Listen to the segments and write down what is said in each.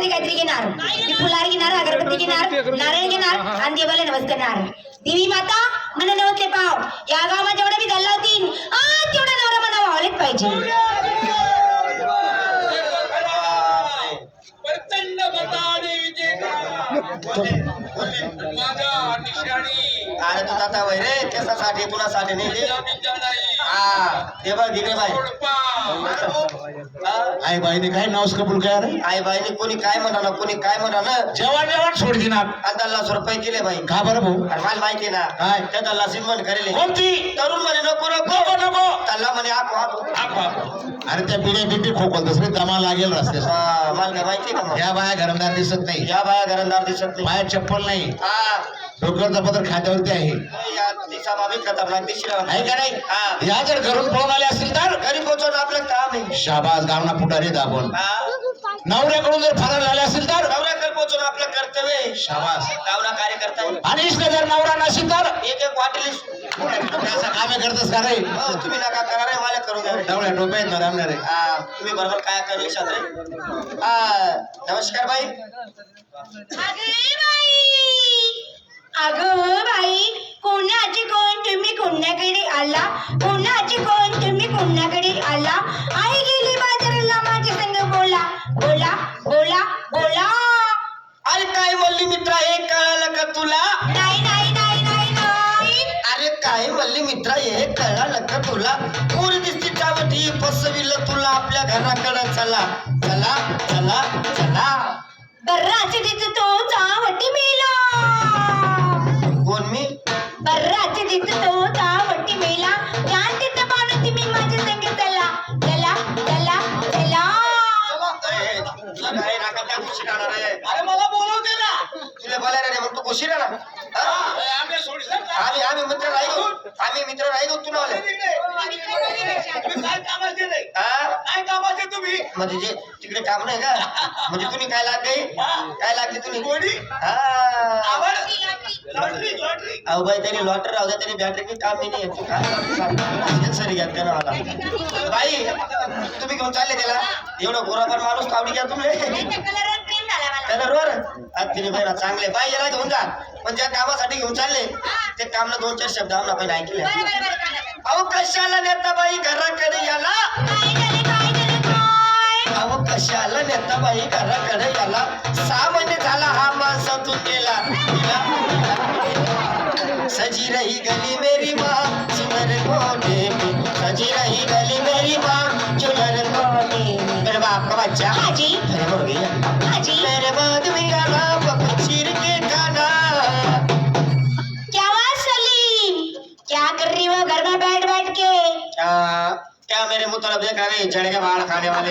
देवासाठी काहीतरी घेणार. मी फुलार घेणार अगरबत्ती घेणार नारळ घेणार आणि देवाला नमस्कार करणार. देवी माता मला नवसले पाव. या गावात जेवढा मी झाला होती तेवढा नवरा मला वावलेच पाहिजे. अरे तू जाता वय रे केसासाठी तुला साठी नाही हा ते बघ दिले बाई? आई बाईने काय नावस कबूल काय रे आई बाईने कोणी काय म्हणा ना कोणी काय म्हणा ना जेवण जेवण सोड दिनार आता लाख रुपये केले बाई. का बरं भाऊ? अरे मला माहिती ना काय? त्या दल्ला सिमन करेले. कोणती? तरुण म्हणे नको नको. नको नको. तल्ला म्हणे आपा. अरे त्या पिढ्या बिबी खोकलतस रे दमा लागेल रस्त्यात. हा, मला काय माहिती का मग? या बाया घरमदार दिसत नाही. या बाया घरंदार दिसत नाही. बाया चप्पल नाही. हा. डोक्यावरचा पत्र खात्यावरती आहे. आहे का नाही? हा. या जर घरून पळून आले असतील तर? घरी पोहोचवणं आपलं काम आहे. शाबास गावना पुढारी दाबून हा. नवऱ्याकडून जर फरार झाले असतील तर? नवऱ्याकडे पोहोचवणं आपलं कर्तव्य आहे. शाबास. गावना कार्यकर्ता इसने जर नवरा नसेल तर? एक एक वाटली असं कामे करतस का रे हो, तुम्ही नका करा रे मला करू द्या. रे. डवळ्या टोप्यात न रामणार रे. हा, तुम्ही बरोबर काय करू रे? हा नमस्कार बाई! अगं बाई कोणाची कोण तुम्ही कोणाकडे आला? कोणाची कोण तुम्ही कोणाकडे आला? आई गेली बाजाराला माझ्या संग बोला. बोला बोला बोला. अरे काय म्हणली मित्रा हे कळालं का तुला? नाही नाही नाही नाही नाही. अरे काय म्हणली मित्रा हे कळालं का तुला? पोरी दिसती चावटी फसविलं तुला आपल्या घराकडं. चला चला चला चला. बर्राची तिथं तो चावटी मेला. म्हणजे जे तिकडे काम नाही का म्हणजे तुम्ही काय लागले? काय लागले तुम्ही? कोणी हा. अहो बाई त्यांनी लॉटर राहू द्या त्यांनी बॅटरी काम नाही येत काय सरी घ्या त्यानं मला. बाई तुम्ही घेऊन चालले त्याला. एवढं गोराबर माणूस तावडी घ्या तुम्ही. कलरवर तिने बाईला चांगले बाई याला घेऊन जा. पण ज्या कामासाठी घेऊन चालले ते कामला दोन चार शब्द आम्हाला पहिले ऐकले. अहो कशाला नेता बाई? घराकडे याला. बाई याला. सहा महिने झाला हा माणसा तू केला सजी रही गली मेरी माँ सुनर कोने में. सजी रही गली मेरी माँ चुनर कोने में. मेरे बाप का बच्चा. हाजी। अरे मर गया. हाजी। मेरे बाद मेरा नाम चीर के खाना क्या हुआ सलीम? क्या कर रही हो घर में बैठ बैठ के? आ, क्या मेरे मुँह तरफ़ देखा रे जड़ के बाल खाने वाले।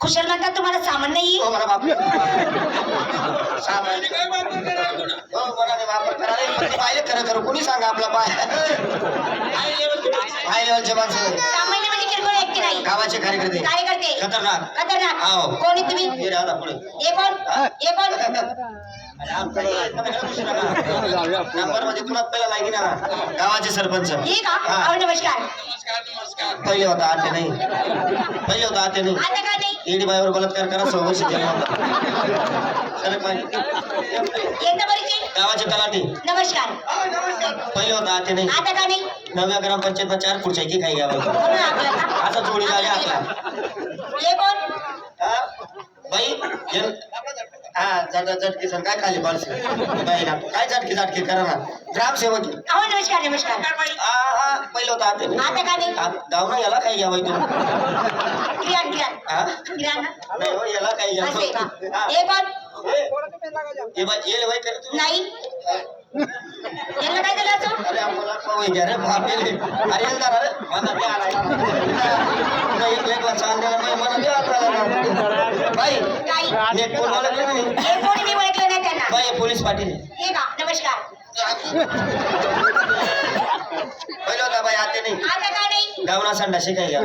खुशाल म्हणतात तुम्हाला सामान नाही? हो मला बाप सामान्य काय वापर कोणा? हो वापर पाहिलं खरं खरं. कोणी सांगा आपला पाय? हाय लेवलचे माणसं. हाय लेवलचे माणसं सामान्य म्हणजे किरकोळ व्यक्ती नाही. गावाचे कार्यकर्ते. कार्यकर्ते. खतरनाक. खतरनाक. हाव. कोणी तुम्ही? हे राहता पुढे. हे कोण? हे कोण? नंबर तुला ना गावाचे सरपंच हे. हा. नमस्कार. पहिले होता आते नाही. पहिले होता आते नाही. आता का नाही? ईडी बाईवर बलात्कार करा सौ वर्ष गावाचे तलाठी. नमस्कार. पहिले होता आते नाही. आता का नाही? नव्या ग्रामपंचायत चार खुर्च्या की काही आपलं का? आता जोडी झाली आपला. हे हा? बाई हे- जट झटकी सर काय खाली पडसे बाई ना काय झटकी झटकी करा ना. ग्रामसेवक. अहो नमस्कार नमस्कार. हा हा पहिलं होतं आते नाही आता का नाही? गाव ना याला काय घ्यावं तू किराण किराण. हा? किराण. ना? नाही हो, याला काय असे घ्यावं हा. हे कोण? हे बाई येले बाई करे तुम्ही. नाही. यांना काय झालं असं अरे आम्हाला पाहू घ्या रे बाप येले अरे येल जरा रे मला द्या आलाय तुला एक लेकला छान द्यायला नाही मला द्या आता. बाई काही कोण ओळखलं नाही? कोणी मी ओळखलं नाही त्यांना. बाई पोलीस पाटील हे का? नमस्कार. पहिला होता बाई आता नाही. आता का नाही? गावना संडा शिकाय घ्या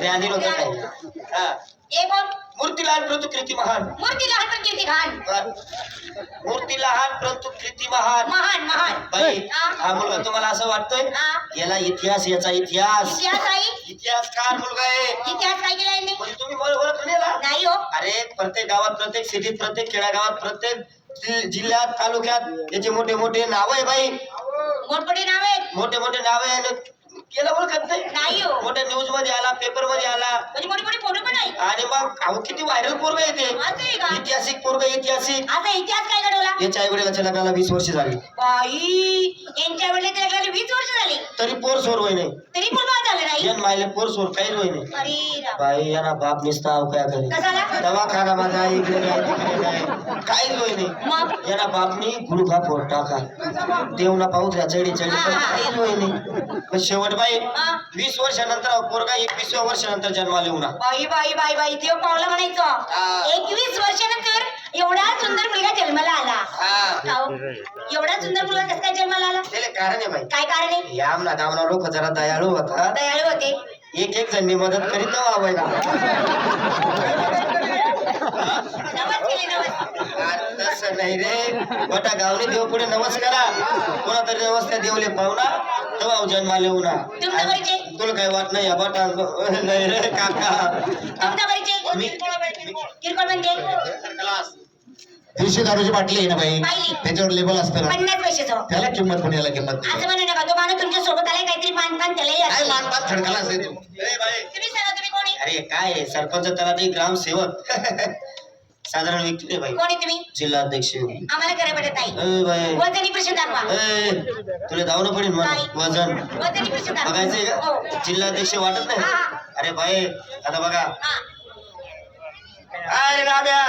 ते आधी नव्हतं काय? हा कोण? मूर्ती लहान परंतु कृती महान मूर्ती लहान पण घाण बर. मूर्ती लहान परंतु कृती महान महान. महान बाई हा. हा मुलगा तुम्हाला असं वाटतंय? हा. याला इतिहास याचा इतिहास. इतिहास आई. इतिहासकार मुलगा आहे. इतिहास काय केला यांनी? म्हणजे तुम्ही नाही? नाही हो. अरे प्रत्येक गावात प्रत्येक सिटीत प्रत्येक खेड्यागावात प्रत्येक जि- जिल्ह्यात तालुक्यात याचे मोठे मोठे नाव आहे बाई. मोठमोठी नाव आहेत. मोठे मोठे नाव आहे आणि केलं ओळखत नाही नाही हो. मोठ्या न्यूजमध्ये आला पेपरमध्ये आला. म्हणजे मोठी मोठी फोटो पण आहे आणि मग अहो किती व्हायरल पोरग येते असं आहे का? ऐतिहासिक पोरग ऐतिहासिक. आता इतिहास काय घडवला? याच्या आई वडिलाच्या लग्नाला वीस वर्ष झाली. बाई यांच्या वेळेला लग्नाला वीस वर्ष झाली. तरी पोर सोर होय नाही तरी पण बाळ झालं नाही. यन मायले पोर सोर काही होय नाही अरे राम. बाई यांना बाप निसता अवकाया घरी कशाला? दवाखाना माझा इकडे नाही तिकडे नाही. काहीच होय नाही मग? याला बापनी गुडघा फोड टाका. देवना पाहू द्या चढी चढी. पण काहीच होय नाही शेवट बाई. वीस वर्षानंतर पोरगा एकवीसव्या वर्षानंतर जन्माला येऊ ना बाई बाई बाई बाई देव पावलं. म्हणायचं. एकवीस वर्षानंतर एवढा सुंदर मुलगा जन्माला आला. एवढा सुंदर मुलगा कसं काय जन्माला आला? त्याला कारण आहे बाई. काय कारण आहे? या आमना दामना लोक जरा दयाळू होता. दयाळू होते. एक एक जणनी मदत करीत नवस तसं नाही रे. बटा गावने देव पुढे नमस्कारा. कोणातरी नमस्कार देवले पाहुणा. तेव्हा जन्माला येऊ ना. तुमच्या परिचय? तुला काय वाट नाही या बटा नाही रे काका. तुमचा परिचय मी- किरकोळ म्हणजे? दारूची बाटली आहे ना बाई. त्याच्यावर लेबल असतं ना. पन्नास पैशाचं. त्याला किंमत पण याला किंमत नाही. असं म्हणू नका. तो माणूस तुमच्यासोबत आलाय काहीतरी मानपान त्यालाही काय असेल. मानपान थडकाला असेल तो. तुम्ही सांगा तुम्ही कोणी? अरे काय सरपंच तलाठी ग्रामसेवक. साधारण व्यक्ती बाई. कोणी तुम्ही? जिल्हाध्यक्ष आम्हाला खरं पडत नाही ए बाई. वजनी प्रश्न दाखवा. ए, तुला धावणं पडेल मला. नाही. वजन. वजनी प्रश्न दाखवा. बघायचंय हो. का जिल्हाध्यक्ष वाटत नाही? हा. अरे बाई आता बघा. हा. अरे राम्या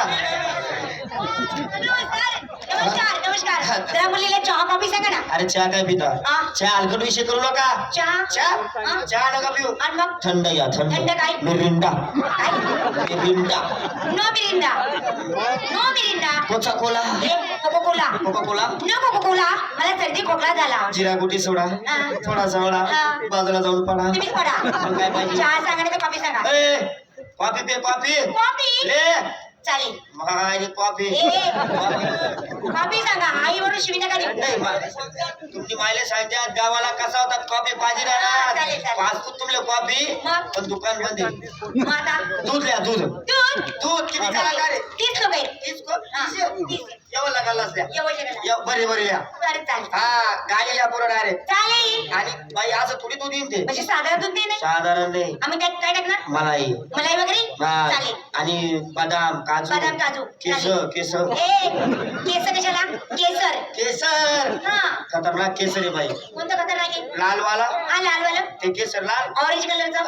नमस्कार नमस्कार. मुलीला चहा कॉफी सांगा ना. अरे चहा काय पिता? हा. चहा हलकट विषय करू नका. चहा? चहा? हा. चहा नका पिऊ. आणि मग? थंड घ्या थंड. थंड काय? मिरिंडा. काय? Mirinda. No Mirinda. No Mirinda. कोचा कोला? ए coco cola coca cola no coco cola मला सर्दी खोकला झाला. जिरा गुटी सोडा. हा. थोडा सवडा हा. बाजूला जाऊन पडा. तुम्हीच पडा. मग काय पाहिजे? चहा सांगा कॉफी सांगा. ए कॉफी पे कॉफी. चालेल माझी कॉफी ए. कॉफी. कॉफी सांगा आईवरून शिवी नका देऊ नाही मा- तुमची मायले सांगतात गावाला कसा होता कॉफी पाहिजे ना हा, चालेल, तुमले कॉफी मग? पण दुकान बंद आहे. मग आता दूध द्या दूध दूध दूध किती आहे तीस रुपये तीस को- तीस? तीस. एवढे जणांना. एव- बरे बरे या. चालेल. हा गाडी या पुरं डायरेक्ट चालेल. आणि बाई असं थोडी दूध येईन ते. म्हणजे साधारण दूध दे नाही साधारण नाही आम्ही काय काय टाकणार? मलाई. मलाई वगैरे? हा. चालेल. आणि बदाम काजू. बदाम, काजू. केस चालेल. केस. ए केसर कशाला? केसर केसर. खतरनाक केसर आहे बाई. कोणतं खतरनाक आहे? लाल वाला हा लाल वाला ते केसर लाल. ऑरेंज कलरचं.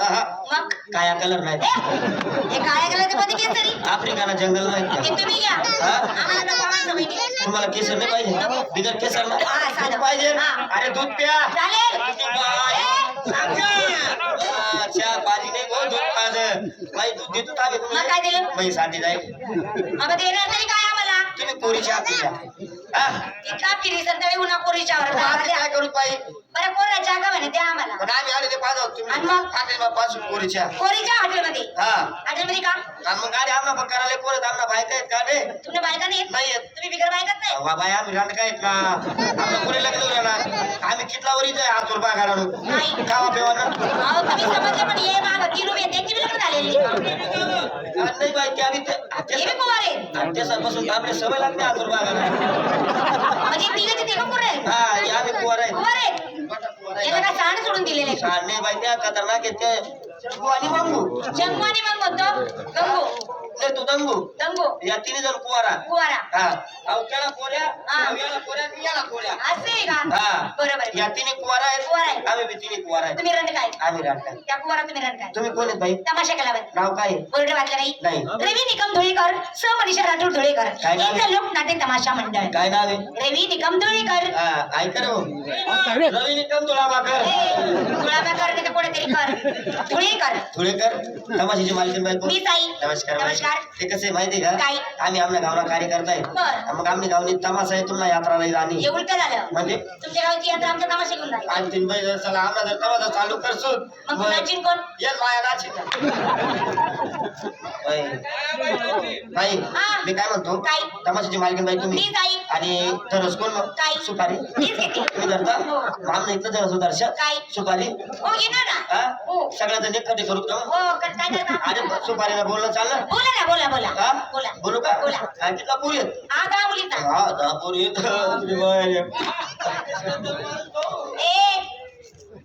मग? काया कलर नाही. हे काळ्या कलरचं कोणतं केसरी आफ्रिकाना जंगल नाही. तुम्ही घ्या. हा? तुम्हाला केसर नाही पाहिजे? बिगर केसर नाही. पाहिजे. अरे दूध प्या. चालेल. पाणी नाही गो दूध पाहिजे. बाई दूध देतो मग काय दिलं? बाई साठी जाईल. अगं देणार तरी काय आम्हाला? तुम्ही चहा पिल्या इतका फिरी संध्याकाळी उन्हा कोरीच्यावर मग आम्ही काय करू पाहिजे बरं कोरा चहा का म्हणे द्या आम्हाला. पण आम्ही आले ते पाहतो आणि तुम्ही मग? चहा कोरीच्या हॉटेलमध्ये? हा. हॉटेलमध्ये का? आणि मग गाडी आम्हाला पण करायला कोरत आम्हाला बायका आहेत का रे? तुमच्या बायका नाही येत? नाही येत तुम्ही बिगर बायकाच नाही बाबा आम्ही काय आहेत आम्हाला कोणी लग्न होईल ना आम्ही कितला वरीच आहे हात रुपया घराडू नाही. खावा पिवा ना. अहो तुम्ही समजलं पण ये माग. तीन रुपये त्यांची बी लग्न झालेली. आणि नाही बाई ते आम्ही हे बी आहे सवय लागते हात रुपया घराडू म्हणजे तिघे ते आहे हा हे आम्ही कुवार आहे. आहे काय सोडून दिलेले नाही बाई त्या खतरनाक ते. शंभू आणि मंगू. जंगू आणि मग म्हणतो गंगू. नाही तू दंगू गंगू या तिन्ही जण कुवारा. कुवारा. हा. अहो त्याला पोऱ्या हा. अहो याला पोऱ्या आणि याला पोऱ्या असं का? हा. बरोबर. या तिन्ही कुवारा कुवार आहेत. आहे. आम्ही बी तिन्ही कुवार आहेत. तुम्ही रंग काय आम्ही काय त्या कुवारा तुम्ही रंग काय तुम्ही कोण आहेत बाई? तमाशा केला बरं. नाव काय आहे? बोर्ड वाचलं नाही. नाही. रवी निकम धुळेकर स. मनीषा राठोड धुळेकर. काय नाव आहे? यांचं लोकनाट्य तमाशा मंडळ. काय नाव आहे? रवी निकम धुळेकर. हा. ऐका रे हो. रवी निकम तुला माकर गुलाबा कर नाही तर कोणीतरी कर. धुळेकर. धुळेकर? तमाशाची मालकीन बायको मी ताई नमस्कार बाई. नमस्कार ते कसं आहे माहिती आहे काय? का आम्ही आमच्या गावाला कार्य करताय बरं. मग आम्ही गावनी तमाशा आहे तुम्हाला यात्रा नाही उलट झालं? म्हणजे? तुमच्या गावची यात्रा आमच्या तमाशा घेऊन आणि तीन जर चला आम्हाला जर तमाशा चालू करसो मग नाचीन कोण येत माया नाचिन बाई. बाई, हा. मी काय म्हणतो? काय? तमाशाची मालकीन बाई तुम्ही. मी आणि कोण काय? सुपारी? धरता आमनं इथं जरा सुदर्शन काय? सुपारी. हो हा? सगळ्याचं एकटे करू मग? हो काय अरे सुपारीला बोलणं चाललं? बोला ना बोला बोला. हा? बोला. बोलू का? बोला. हा, कितला पुरी हा दहा हा पुरी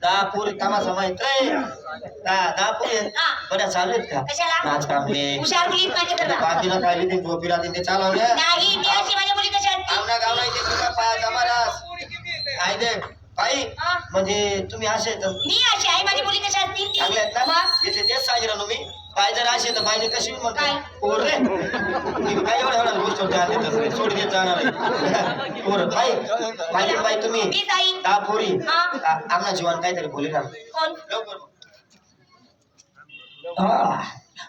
दहा पुरी माहीत आहे दहा पुरी. बऱ्या चालू आहेत का? नाच कामले काय ते झोपीला ते चालवल्या नाही मी अशी माझ्या मुली कशा असतील आमना गावला दे. हा. म्हणजे तुम्ही असे तर मी अशी आहे. माझी मुली कशा असतील चांगले आहेत ना? मग? इथे तेच सांगितलं ना मी. पाय जर असे तर पाहिजे कशी म्हणते. काय? पोर रे. मी काय एवढ्या एवढ्या गोष्ट होत्या आधी तर सोड घेत जाणार आहे. पोर. बाई बाई बाई तुम्ही. मी दहा पोरी. हा. आमना जीवन काहीतरी बोली ना कोण? लवकर.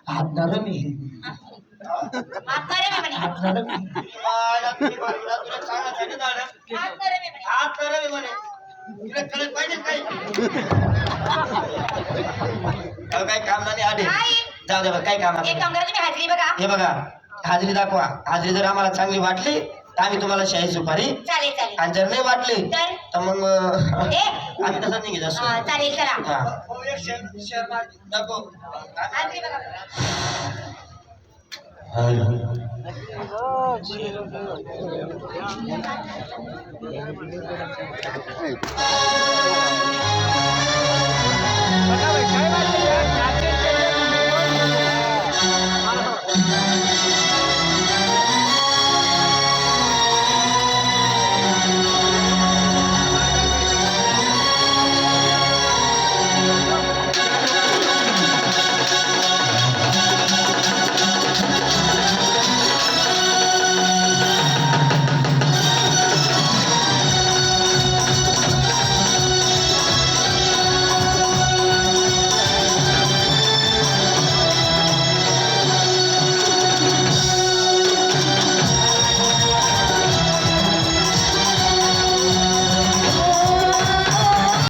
हात नरम आहे हात म्हणे म्हणे. काही काम नाही आले काय? जाऊ दे बघ काही काम एक काम करा तुम्ही हाजरी बघा. हे बघा हाजरी दाखवा. हाजरी जर आम्हाला चांगली वाटली तर आम्ही तुम्हाला शाही सुपारी चालेल चालेल. आणि जर नाही वाटली तर? तर मग अं, ए? आम्ही तसंच निघत असतो हा, चालेल चला. हा. हाजरी बघा. बघा बाई, काय वाटलं